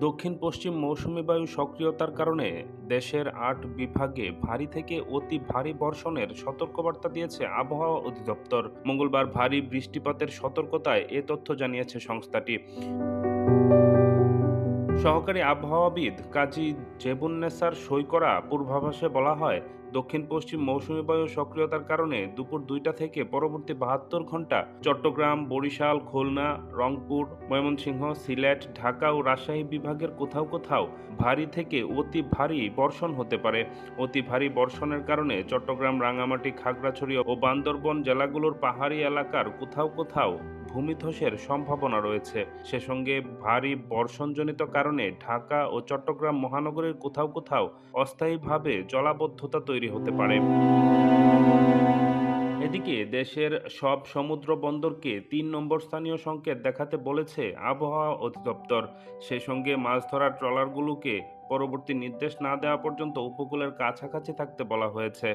দক্ষিণ পশ্চিম মৌসুমি বায়ু সক্রিয়তার কারণে দেশের আট বিভাগে ভারী থেকে অতি ভারী বর্ষণের সতর্কবার্তা দিয়েছে আবহাওয়া অধিদপ্তর। মঙ্গলবার ভারী বৃষ্টিপাতের সতর্কতায় এ তথ্য জানিয়েছে সংস্থাটি। সহকারী আবহাওয়াবিদ কাজী জেবুন্নেসার সই করা পূর্বাভাসে বলা হয় দক্ষিণ পশ্চিম মৌসুমী বায়ু সক্রিয়তার কারণে দুপুর দুইটা থেকে পরবর্তী বাহাত্তর ঘণ্টা চট্টগ্রাম, বরিশাল, খুলনা, রংপুর, ময়মনসিংহ, সিলেট, ঢাকা ও রাজশাহী বিভাগের কোথাও কোথাও ভারী থেকে অতি ভারী বর্ষণ হতে পারে। অতি ভারী বর্ষণের কারণে চট্টগ্রাম রাঙামাটি খাগড়াছড়ি ও বান্দরবন জেলাগুলোর পাহাড়ি এলাকার কোথাও কোথাও ভূমিধসের সম্ভাবনা রয়েছে। সে সঙ্গে ভারী বর্ষণজনিত কারণে ঢাকা ও চট্টগ্রাম মহানগরের কোথাও কোথাও অস্থায়ীভাবে জলাবদ্ধতা তৈরি হতে পারে। এদিকে দেশের সব সমুদ্র বন্দরকে তিন নম্বর স্থানীয় সংকেত দেখাতে বলেছে আবহাওয়া অধিদপ্তর। সে সঙ্গে মাছ ধরার ট্রলারগুলোকে পরবর্তী নির্দেশ না দেওয়া পর্যন্ত উপকূলের কাছাকাছি থাকতে বলা হয়েছে।